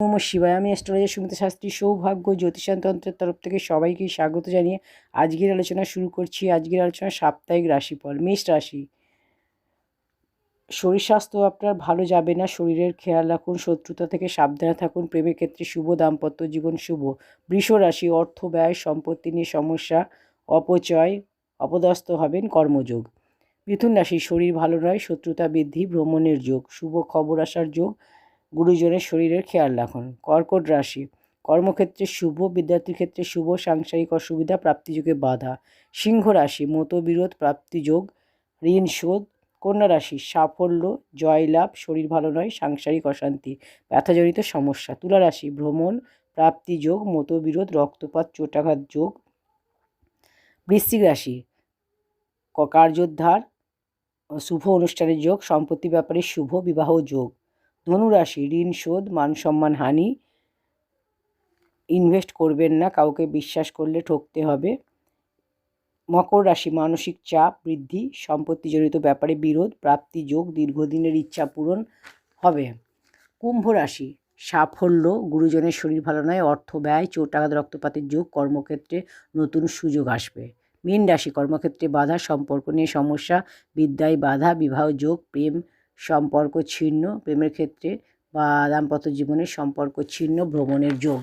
নম শিবায়। আমি অ্যাস্ট্রোলজার সুমিতা শাস্ত্রী, সৌভাগ্য জ্যোতিষান্তন্ত্রের তরফ থেকে সবাইকে স্বাগত জানিয়ে আজকের আলোচনা শুরু করছি। আজকের আলোচনা সাপ্তাহিক রাশিফল, মেষ রাশি। শরীর স্বাস্থ্য আপনার ভালো যাবে না। শরীরের খেয়াল রাখুন, শত্রুতা থেকে সাবধানে থাকুন। প্রেমের ক্ষেত্রে শুভ দাম্পত্য জীবন শুভ। বৃষ রাশি, অর্থ ব্যয়, সম্পত্তি নিয়ে সমস্যা, অপচয়, অপদস্থ হবেন কর্মযোগ। মিথুন রাশি, শরীর ভালো নয়, শত্রুতা বৃদ্ধি, ভ্রমণের যোগ। শুভ খবর আসার যোগ। গুরুজনের শরীরের খেয়াল রাখুন। কর্কট রাশি, কর্মক্ষেত্রে শুভ, বিদ্যার্থীর ক্ষেত্রে শুভ, সাংসারিক অসুবিধা, প্রাপ্তিযোগে বাধা। সিংহ রাশি, মতবিরোধ, প্রাপ্তিযোগ, ঋণ শোধ। কন্যা রাশি, সাফল্য, জয়লাভ, শরীর ভালো নয়, সাংসারিক অশান্তি, ব্যথাজনিত সমস্যা। তুলা রাশি, ভ্রমণ, প্রাপ্তিযোগ, মতবিরোধ, রক্তপাত, চোটাঘাত যোগ। বৃশ্চিক রাশি কার্যোদ্ধার, শুভ অনুষ্ঠানের যোগ, সম্পত্তি ব্যাপারে শুভ, বিবাহ যোগ। ধনুরাশি, ঋণ, শোধ, মান সম্মান, হানি। ইনভেস্ট করবেন না, কাউকে বিশ্বাস করলে ঠকতে হবে। মকর রাশি, মানসিক চাপ বৃদ্ধি, সম্পত্তিজনিত ব্যাপারে বিরোধ, প্রাপ্তি যোগ, দীর্ঘদিনের ইচ্ছা পূরণ হবে। কুম্ভ রাশি, সাফল্য, গুরুজনের শরীর ভালো নয়, অর্থ ব্যয়, চোট আঘাত, রক্তপাতের যোগ, কর্মক্ষেত্রে নতুন সুযোগ আসবে। মীন রাশি, কর্মক্ষেত্রে বাধা, সম্পর্ক নিয়ে সমস্যা, বিদ্যায় বাধা, বিবাহ যোগ, প্রেম সম্পর্ক ছিন্ন প্রেমের ক্ষেত্রে বা দাম্পত্য জীবনের সম্পর্ক ছিন্ন ভ্রমণের যোগ।